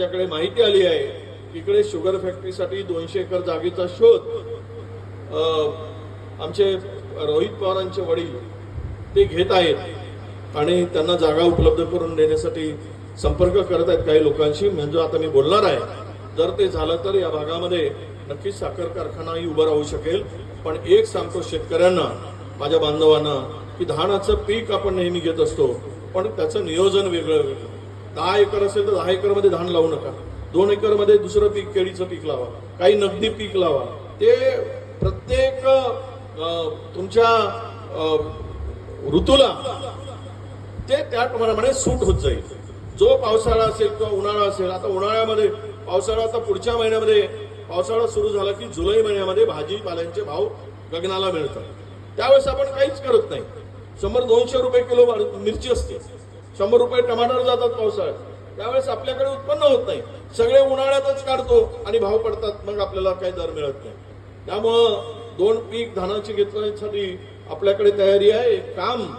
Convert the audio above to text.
त्याच्याकडे माहिती आली आहे इकडे शुगर फॅक्टरीसाठी दोनशे एकर जागेचा शोध आमचे रोहित पवारांचे वडील ते घेत आहेत आणि त्यांना जागा उपलब्ध करून देण्यासाठी संपर्क करत आहेत काही लोकांशी. म्हणजे आता मी बोलणार आहे. जर ते झालं तर या भागामध्ये नक्कीच साखर कारखानाही उभा राहू शकेल. पण एक सांगतो शेतकऱ्यांना माझ्या बांधवांना की धानाचं पीक आपण नेहमी घेत असतो पण त्याचं नियोजन वेगळं वेगळं दहा एकर असेल तर दहा एकरमध्ये धान लावू नका. दोन एकरमध्ये दुसरं पीक केळीचं पीक लावा. काही नगदी पीक लावा. ते प्रत्येक तुमच्या ऋतूला ते त्याप्रमाणे सूट होत जाईल. जो पावसाळा असेल किंवा उन्हाळा असेल आता उन्हाळ्यामध्ये पावसाळा आता पुढच्या महिन्यामध्ये पावसाळा सुरू झाला की जुलै महिन्यामध्ये भाजीपाल्यांचे भाव गगनाला मिळतात. त्यावेळेस आपण काहीच करत नाही. शंभर दोनशे रुपये किलो मिरची असते. शंभर रुपये टमाटर जातात पावसाळ्यात. त्यावेळेस आपल्याकडे उत्पन्न होत नाही. सगळे उन्हाळ्यातच काढतो आणि भाव पडतात. मग आपल्याला काही दर मिळत नाही. त्यामुळं दोन पीक धानाची घेतण्यासाठी आपल्याकडे तयारी आहे. काम